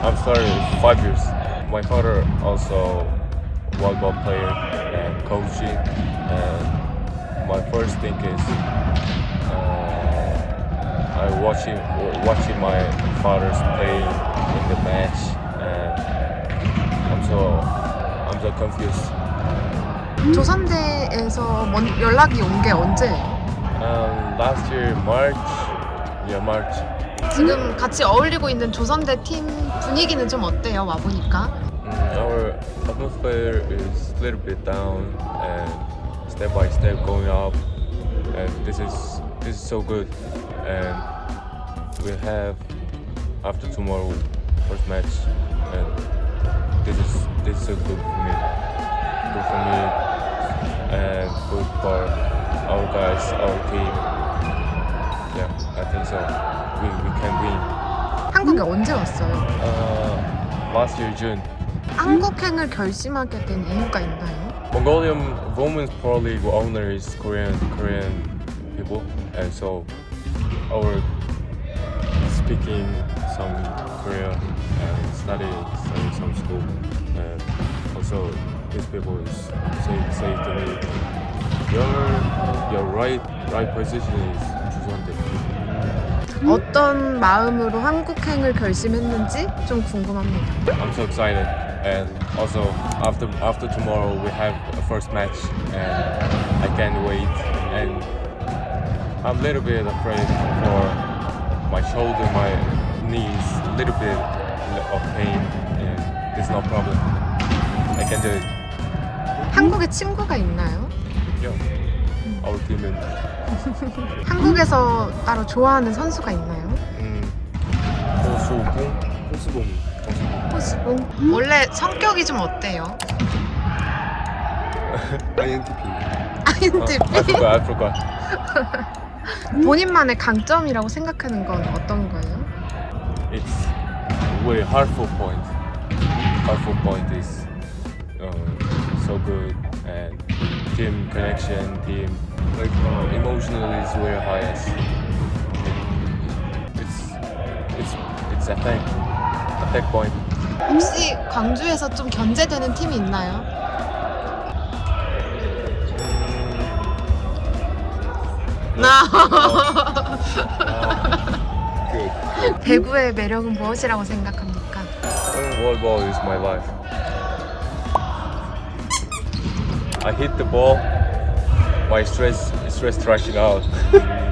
I'm started five years. My father also volleyball player and coaching. And my first thing is uh, I watching watching my father's play in the match, and I'm so I'm so confused. 조선대에서 먼 연락이 온 게 언제? Um, last year March, yeah March. 지금 같이 어울리고 있는 조선대 팀 분위기는 좀 어때요? 와 보니까. Mm, our atmosphere is a little bit down and step by step going up and this is this is so good and we have after tomorrow first match and this is this is so good for me good for me and good for our guys our team yeah I think so we, we can win 한국에 언제 왔어요? uh, last year June 한국행을 결심하게 된 이유가 있나요? Mongolian Women's Pro League owner is Korean Korean people, and so our speaking some Korean and study study some school, and also these people is say say to me, your your right right position is Jusunde. 어떤 마음으로 한국행을 결심했는지 좀 궁금합니다. I'm so excited, and also after after tomorrow we have a first match, and I can't wait. And I'm a little bit afraid for my shoulder, my knees, a little bit of pain, and there's no problem. I can do it. 한국에 친구가 있나요? Yeah. Is 한국에서 따로 좋아하는 선수가 있나요? 음, 호수봉, 호수봉, 호수봉. 원래 성격이 좀 어때요? INTP. INTP. I forgot. 본인만의 강점이라고 생각하는 건 어떤 거예요? It's very hurtful point. Hurtful point is uh, so good team connection, team like uh, emotionally is very highest. It's it's it's attack attack point. 혹시 광주에서 좀 견제되는 팀이 있나요? 나 Good. 배구의 매력은 무엇이라고 생각합니까? Playing volleyball is my life. I hit the ball, my stress stress rushing out.